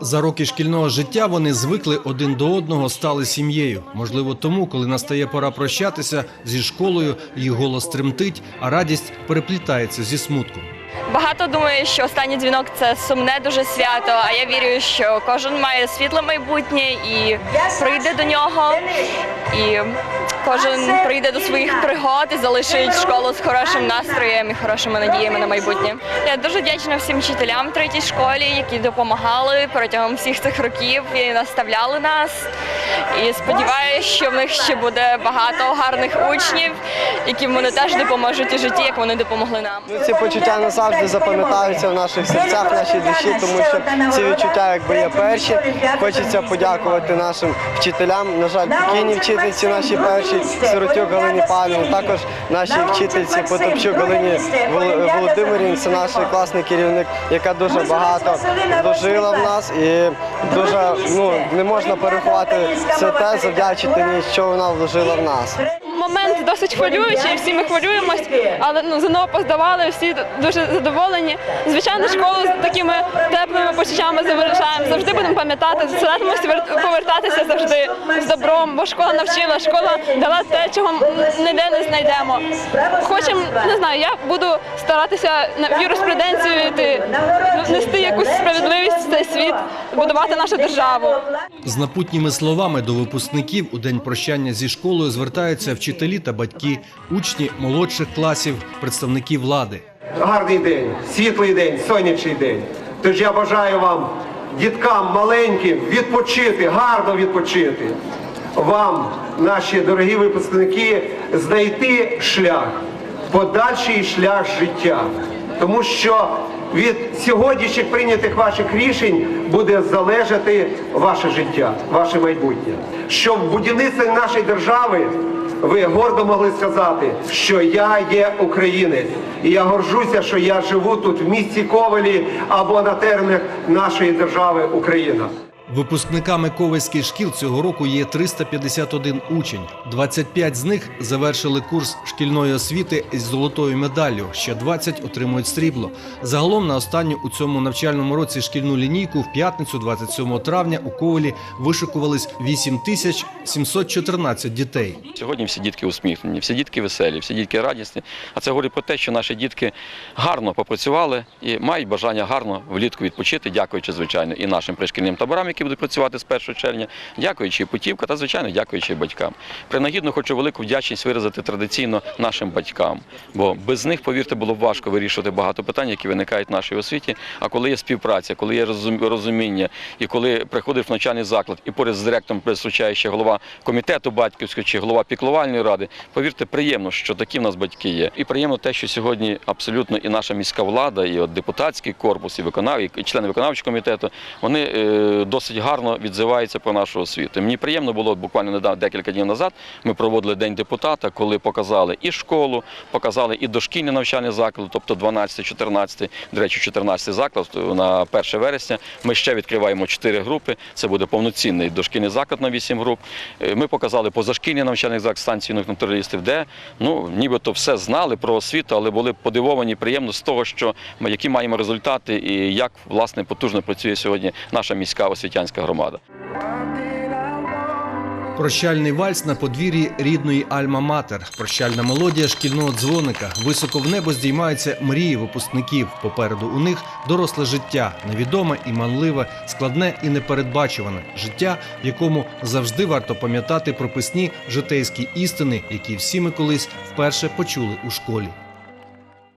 За роки шкільного життя вони звикли один до одного, стали сім'єю. Можливо, тому, коли настає пора прощатися зі школою, їх голос тремтить, а радість переплітається зі смутком. Багато думає, що останній дзвінок це сумне дуже свято. А я вірю, що кожен має світле майбутнє і прийде до нього. І кожен прийде до своїх пригод і залишить школу з хорошим настроєм і хорошими надіями на майбутнє. Я дуже вдячна всім вчителям в третій школі, які допомагали протягом всіх цих років і наставляли нас. І сподіваюся, що в них ще буде багато гарних учнів, яким вони теж допоможуть у житті, як вони допомогли нам. Ну, ці почуття назавжди запам'ятаються в наших серцях, в нашій душі, тому що ці відчуття якби є перші. Хочеться подякувати нашим вчителям. На жаль, покійній вчительці нашій першій Сиротюк Галині Павлівні, також нашій вчительці Потопчук Галині Володимирівні. Це наш класний керівник, яка дуже багато вложила в нас і дуже ну не можна перерахувати це те, завдячити що вона вложила в нас. Момент досить хвилюючий, всі ми хвилюємось, але ну ЗНО поздавали, всі дуже задоволені. Звичайно, школу з такими теплими почуттями завершаємо. Завжди будемо пам'ятати, старатимося повертатися завжди з добром, бо школа навчила, школа дала те, чого ніде не знайдемо. Хочемо, не знаю, я буду старатися на в юриспруденцію йти, нести якусь справедливість в цей світ, будувати нашу державу. З напутніми словами до випускників у день прощання зі школою звертаються вчителі та батьки, учні молодших класів, представники влади. гарний день, світлий день, сонячний день. Тож я бажаю вам, діткам маленьким, відпочити, гарно відпочити. Вам, наші дорогі випускники, знайти шлях, подальший шлях життя. Тому що від сьогоднішніх прийнятих ваших рішень буде залежати ваше життя, ваше майбутнє. Щоб в будівництві нашої держави ви гордо могли сказати, що я є українець, і я горжуся, що я живу тут в місті Ковелі або на теренах нашої держави Україна. Випускниками ковальських шкіл цього року є 351 учень. 25 з них завершили курс шкільної освіти із золотою медаллю. Ще 20 отримують срібло. Загалом на останню у цьому навчальному році шкільну лінійку в п'ятницю, 27 травня, у Ковалі вишикувались 8 тисяч 714 дітей. Сьогодні всі дітки усміхнені, всі дітки веселі, всі дітки радісні. А це говорить про те, що наші дітки гарно попрацювали і мають бажання гарно влітку відпочити, дякуючи, звичайно, і нашим пришкільним таборам, які будуть працювати з 1 червня, дякуючи путівка та, звичайно, дякуючи батькам. Принагідно хочу велику вдячність виразити традиційно нашим батькам, бо без них, повірте, було б важко вирішувати багато питань, які виникають в нашій освіті. А коли є співпраця, коли є розуміння, і коли приходиш в навчальний заклад, і поряд з директором присучає ще голова комітету батьківського чи голова піклувальної ради, повірте, приємно, що такі в нас батьки є. І приємно те, що сьогодні абсолютно і наша міська влада, і от депутатський корпус, і виконав, і члени виконавчого комітету, вони е, досить гарно відзиваються про нашу освіту. Мені приємно було буквально недавно декілька днів назад. Ми проводили день депутата, коли показали і школу, показали і дошкільні навчальні заклади, тобто 12-14, до речі, 14 заклад на 1 вересня. Ми ще відкриваємо 4 групи. Це буде повноцінний дошкільний заклад на 8 груп. Е, Ми показали позашкільні навчальних заклад станції натуралістів, де ну нібито все знали про освіту, але були подивовані приємно з того, що ми які маємо результати і як власне потужно працює сьогодні наша міська освітянська громада. Прощальний вальс на подвір'ї рідної Альма-Матер, прощальна мелодія шкільного дзвоника. Високо в небо здіймаються мрії випускників. Попереду у них доросле життя, невідоме і манливе, складне і непередбачуване життя, в якому завжди варто пам'ятати прописні житейські істини, які всі ми колись вперше почули у школі.